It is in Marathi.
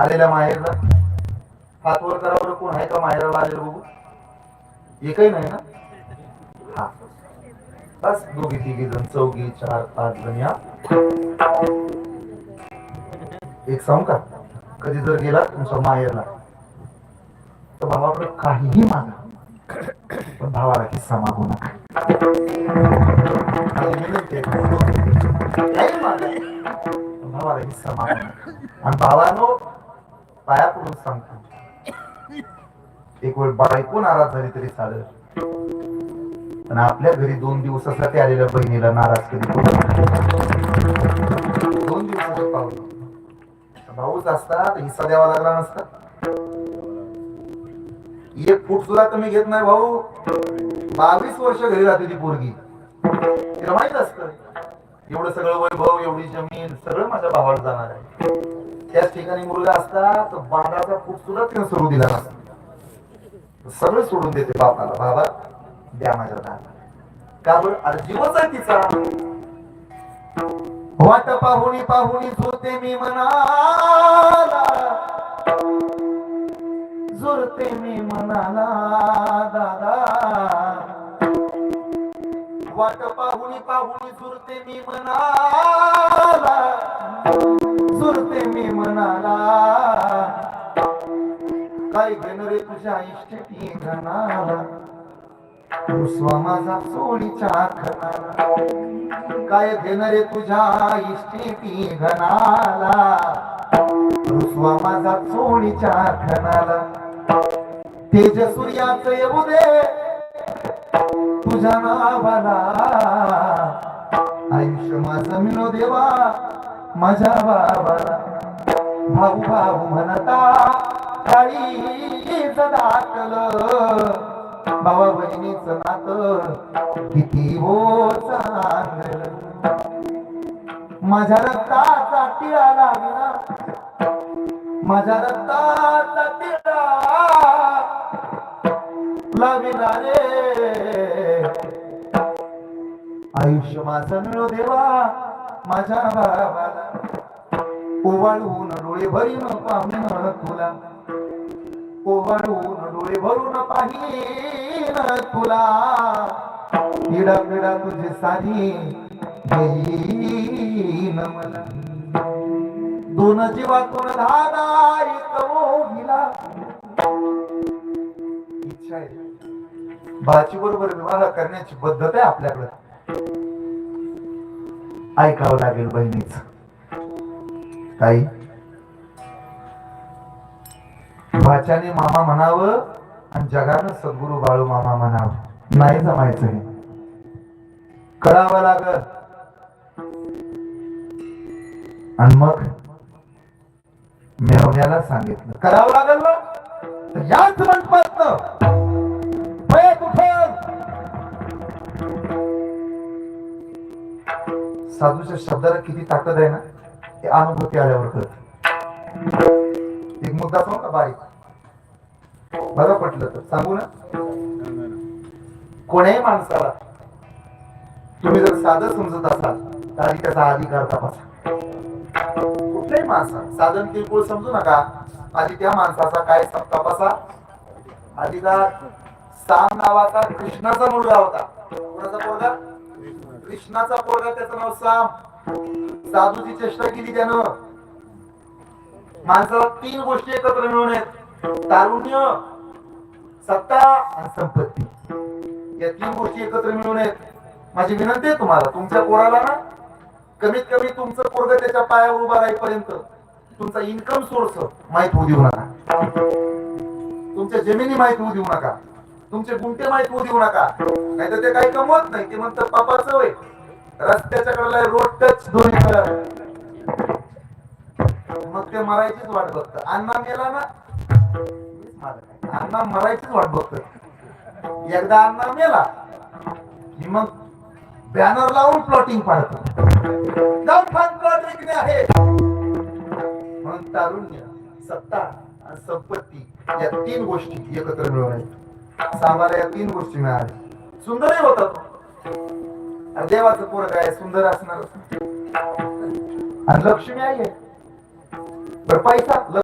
आलेल्या माहेरला. हात वर करा बरं कोण आहे का माहेराला आलेलं बघू? एकही नाही ना? हा. बस दोघी तिघी जण चौघी चार पाच जण या. एक सांगू का? कधी जर गेला तुमच्या माहेरला तर भावाकडे काहीही मागा. पण भावाला किस्सा मागू नका. काही भावाला किस्सा मागू नका. आणि भावानो पाया पडून सांगतो. एक वेळ बायको नाराज झाली तरी चालेल. पण आपल्या घरी दोन दिवसासाठी आलेल्या बहिणीला नाराज केली दोन दिवसाचं पाहुणं भाऊच असता हिस्सा द्यावा लागला नसता. एक फूट सुद्धा कमी घेत नाही भाऊ. बावीस वर्ष घरी राहते ती पोरगी. तिला माहीत असत. एवढं सगळं वैभव एवढी जमीन सगळं माझ्या भावाला जाणार आहे. त्याच ठिकाणी मुलगा असता तर बांधाचा फूट सुद्धा तिने सोडू दिला नसता. सगळं सोडून देते बापाला. बाबा द्या माझ्या दादा का बरं? अर्जीवच आहे तिचा. वाट पाहुणी पाहुणी झोते मी म्हणाला झुरते मी म्हणाला दादा. वाट पाहुणी पाहुणी झुरते मी म्हणाला झुरते मी म्हणाला. काय घेण रे तुझ्या इष्टती घनाला रुसवा माझा सोडीच्या खनाला काय घेण रे तुझ्या इष्टती घणाला तू माझा चोळीच्या खनाला तेज सूर्याच येऊ दे. तुझ्या नावाला. आयुष्य माझ मिनो देवा. माझ्या बाबाला भाऊ भाऊ म्हणता काळीच दाखल भावा बहिणीच नात किती हो चांगलं. माझ्या रक्ताचा टिळा लागला. माझ्या रक्ताचा टिळा लागला रे. आयुष्य माझं मिळो देवा. माझ्या भावाला ओवाळून डोळे भरीन पाहीन तुला. ओवाळून डोळे भरून पाहिन तुला. पिडा पिडा तुझे साधी मला. दोन जीवातून धादा एक ओढीला इच्छा आहे. भाची बरोबर विवाह करण्याची पद्धत आहे आपल्याकडे. ऐकावं लागेल बहिणीच. ताई. वाचाने मामा म्हणावं आणि जगानं सद्गुरु बाळू मामा म्हणावं. नाही जमायचं हे. कळावं लागल. आणि मग मेवण्याला सांगितलं. करावं लागल ना याच मंडपात साधूच्या शब्दाला किती ताकद आहे ना ते अनुभूती आल्यावर कळत. एक मुद्दा सांगू का बारीक? बरं पटलं तर. सांगू ना? कोण्याही माणसाला तुम्ही जर साधं समजत असाल तर आधी त्याचा अधिकार तपासा. कुठल्याही माणसा साधन किरकोळ समजू नका. आधी त्या माणसाचा काय तपासा? अधिकार साम नावाचा कृष्णाचा मुलगा होता. कोणाचा मुलगा? कृष्णाचा पोरगा त्याचं नाव साम. साधूची चेष्टा केली त्यानं. माणसाला तीन गोष्टी एकत्र मिळून आहेत. तारुण्य सत्ता आणि संपत्ती. या तीन गोष्टी एकत्र मिळून आहेत. माझी विनंती आहे तुम्हाला तुमच्या पोराला ना कमीत कमी तुमचं पोरग त्याच्या पायावर उभा राहीपर्यंत तुमचा इन्कम सोर्स माहीत होऊ देऊ नका. तुमच्या जमिनी माहीत होऊ देऊ नका. तुमचे गुंठे माहीत होऊ देऊ नका. नाही तर ते काही कमवत नाही. ते म्हणतात पापाचं वय रस्त्याच्या कडला रोड टच दोन्ही कलर मग ते मरायचीच वाट बघत. अण्णा गेला ना? अण्णा मरायचीच वाट बघत. एकदा अण्णा मेला की मग बॅनर लावून प्लॉटिंग पाडतो जाऊन फान प्लॉट विकणे आहे. म्हणून तारुण्य सत्ता आणि संपत्ती या तीन गोष्टी एकत्र मिळून आहेत या तीन गोष्टी मिळाल्या. सुंदरही होता तो. आणि देवाचं पोरग आहे सुंदर असणार आणि लक्ष्मी आहे. बरं पैसा